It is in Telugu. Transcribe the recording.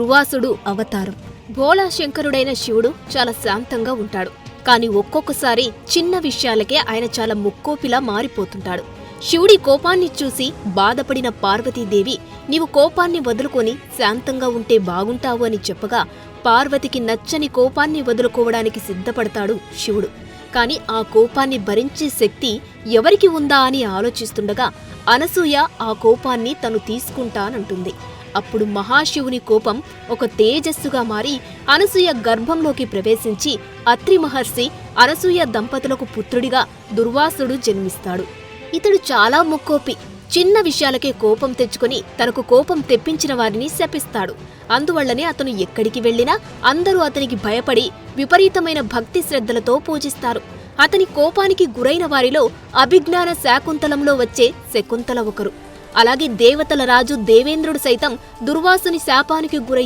దుర్వాసుడు అవతారం. భోళాశంకరుడైన శివుడు చాలా శాంతంగా ఉంటాడు. కాని ఒక్కొక్కసారి చిన్న విషయాలకే ఆయన చాలా ముక్కోపిలా మారిపోతుంటాడు. శివుడి కోపాన్ని చూసి బాధపడిన పార్వతీదేవి నీవు కోపాన్ని వదులుకొని శాంతంగా ఉంటే బాగుంటావు అని చెప్పగా పార్వతికి నచ్చని కోపాన్ని వదులుకోవడానికి సిద్ధపడతాడు శివుడు. కాని ఆ కోపాన్ని భరించే శక్తి ఎవరికి ఉందా అని ఆలోచిస్తుండగా అనసూయ ఆ కోపాన్ని తను తీసుకుంటానంటుంది. అప్పుడు మహాశివుని కోపం ఒక తేజస్సుగా మారి అనసూయ గర్భంలోకి ప్రవేశించి అత్రి మహర్షి అనసూయ దంపతులకు పుత్రుడిగా దుర్వాసుడు జన్మిస్తాడు. ఇతడు చాలా ముక్కోపి. చిన్న విషయాలకే కోపం తెచ్చుకొని తనకు కోపం తెప్పించిన వారిని శపిస్తాడు. అందువల్లనే అతను ఎక్కడికి వెళ్ళినా అందరూ అతనికి భయపడి విపరీతమైన భక్తి శ్రద్ధలతో పూజిస్తారు. అతని కోపానికి గురైన వారిలో అభిజ్ఞాన శాకుంతలంలో వచ్చే శకుంతల ఒకరు. అలాగే దేవతల రాజు దేవేంద్రుడు సైతం దుర్వాసుని శాపానికి గురయ్యి